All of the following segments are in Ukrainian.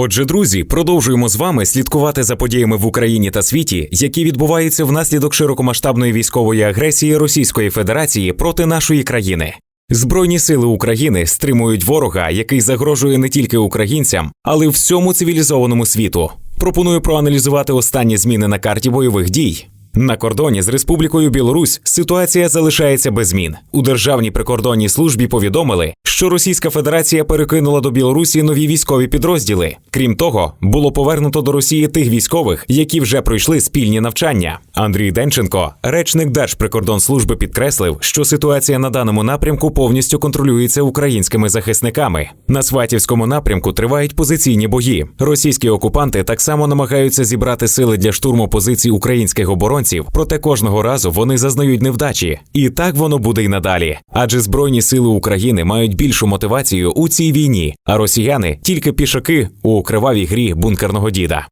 Отже, друзі, продовжуємо з вами слідкувати за подіями в Україні та світі, які відбуваються внаслідок широкомасштабної військової агресії Російської Федерації проти нашої країни. Збройні сили України стримують ворога, який загрожує не тільки українцям, але й всьому цивілізованому світу. Пропоную проаналізувати останні зміни на карті бойових дій. На кордоні з Республікою Білорусь ситуація залишається без змін. У Державній прикордонній службі повідомили, що Російська Федерація перекинула до Білорусі нові військові підрозділи. Крім того, було повернуто до Росії тих військових, які вже пройшли спільні навчання. Андрій Денченко, речник Держприкордонслужби, підкреслив, що ситуація на даному напрямку повністю контролюється українськими захисниками. На Сватівському напрямку тривають позиційні бої. Російські окупанти так само намагаються зібрати сили для штурму позицій українських оборонців, проте кожного разу вони зазнають невдачі. І так воно буде й надалі. Адже Збройні сили України мають більшу мотивацію у цій війні, а росіяни тільки пішаки у кривавій грі бункерного діда.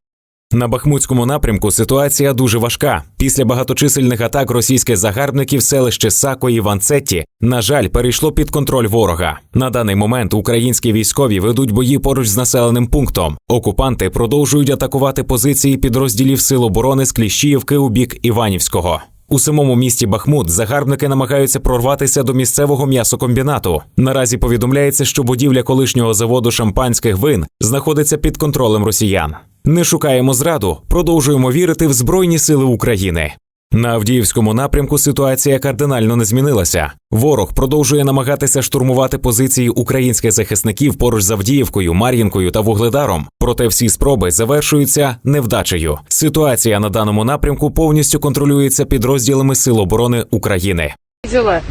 На Бахмутському напрямку ситуація дуже важка. Після багаточисельних атак російських загарбників селище Сако і Ванцетті, на жаль, перейшло під контроль ворога. На даний момент українські військові ведуть бої поруч з населеним пунктом. Окупанти продовжують атакувати позиції підрозділів Сил оборони з Кліщіївки у бік Іванівського. У самому місті Бахмут загарбники намагаються прорватися до місцевого м'ясокомбінату. Наразі повідомляється, що будівля колишнього заводу шампанських вин знаходиться під контролем росіян. Не шукаємо зраду, продовжуємо вірити в Збройні Сили України. На Авдіївському напрямку ситуація кардинально не змінилася. Ворог продовжує намагатися штурмувати позиції українських захисників поруч з Авдіївкою, Мар'їнкою та Вугледаром. Проте всі спроби завершуються невдачею. Ситуація на даному напрямку повністю контролюється підрозділами Сил оборони України.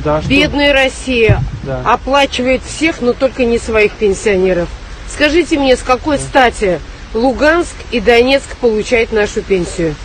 Да, бедная Россия Да. оплачивает всех, но только не своих пенсионеров. Скажите мне, с какой стати Луганск и Донецк получают нашу пенсию?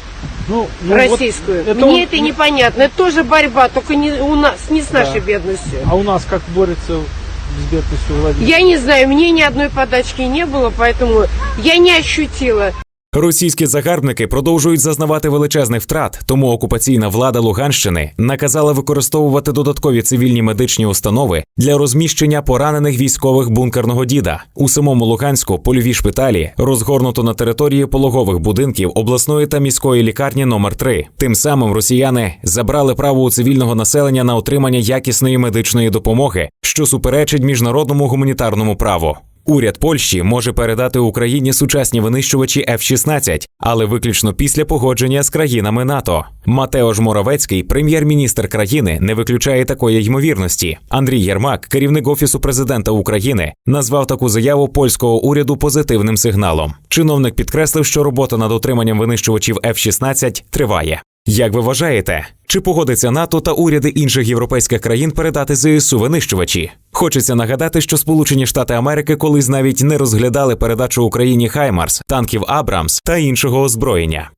Ну, ну, российскую. вот это Мне он- это непонятно. Это тоже борьба, только не у нас, не с нашей бедностью. А у нас как борется с бедностью Владимир? Я не знаю, мне ни одной подачки не было, поэтому я не ощутила. Російські загарбники продовжують зазнавати величезних втрат, тому окупаційна влада Луганщини наказала використовувати додаткові цивільні медичні установи для розміщення поранених військових бункерного діда. У самому Луганську польові шпиталі розгорнуто на території пологових будинків обласної та міської лікарні номер 3 Тим самим росіяни забрали право у цивільного населення на отримання якісної медичної допомоги, що суперечить міжнародному гуманітарному праву. Уряд Польщі може передати Україні сучасні винищувачі F-16, але виключно після погодження з країнами НАТО. Матеош Моровецький, прем'єр-міністр країни, не виключає такої ймовірності. Андрій Єрмак, керівник офісу президента України, назвав таку заяву польського уряду позитивним сигналом. Чиновник підкреслив, що робота над отриманням винищувачів F-16 триває. Як ви вважаєте, чи погодиться НАТО та уряди інших європейських країн передати ЗСУ винищувачі? Хочеться нагадати, що Сполучені Штати Америки колись навіть не розглядали передачу Україні Хаймарс, танків Абрамс та іншого озброєння.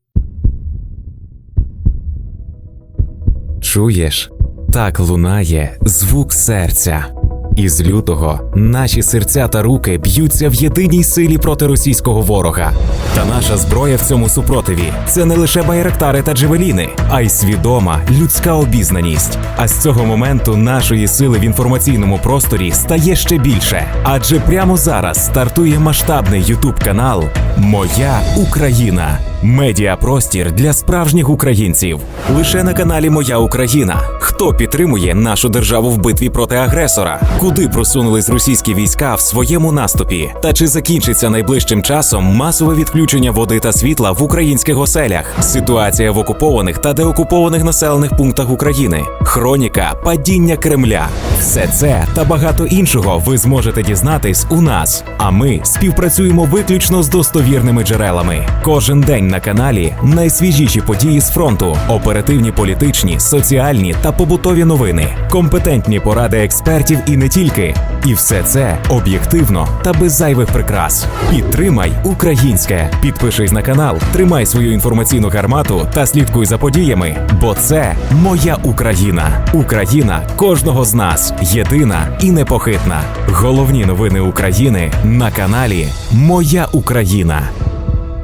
Чуєш? Так лунає звук серця. Із лютого наші серця та руки б'ються в єдиній силі проти російського ворога. Та наша зброя в цьому супротиві це не лише байрактари та джевеліни, а й свідома людська обізнаність. А з цього моменту нашої сили в інформаційному просторі стає ще більше. Адже прямо зараз стартує масштабний ютуб канал Моя Україна. Медіапростір для справжніх українців. Лише на каналі Моя Україна. Хто підтримує нашу державу в битві проти агресора? Куди просунулись російські війська в своєму наступі? Та чи закінчиться найближчим часом масове відключення води та світла в українських оселях? Ситуація в окупованих та деокупованих населених пунктах України, хроніка падіння Кремля. Все це та багато іншого ви зможете дізнатись у нас. А ми співпрацюємо виключно з достовірними джерелами. Кожен день на каналі найсвіжіші події з фронту, оперативні політичні, соціальні та побутові новини, компетентні поради експертів і не тільки. І все це об'єктивно та без зайвих прикрас. Підтримай українське. Підпишись на канал, тримай свою інформаційну гармату та слідкуй за подіями, бо це моя Україна. Україна кожного з нас єдина і непохитна. Головні новини України на каналі Моя Україна.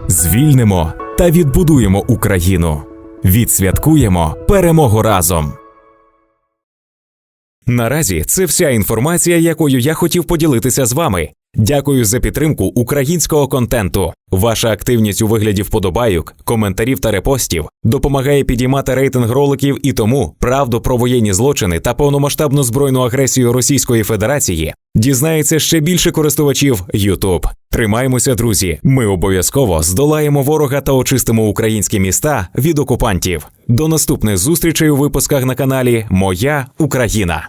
Звільнимо та відбудуємо Україну. Відсвяткуємо перемогу разом. Наразі це вся інформація, якою я хотів поділитися з вами. Дякую за підтримку українського контенту. Ваша активність у вигляді вподобайок, коментарів та репостів допомагає підіймати рейтинг роликів і тому правду про воєнні злочини та повномасштабну збройну агресію Російської Федерації дізнається ще більше користувачів YouTube. Тримаємося, друзі. Ми обов'язково здолаємо ворога та очистимо українські міста від окупантів. До наступних зустрічей у випусках на каналі Моя Україна.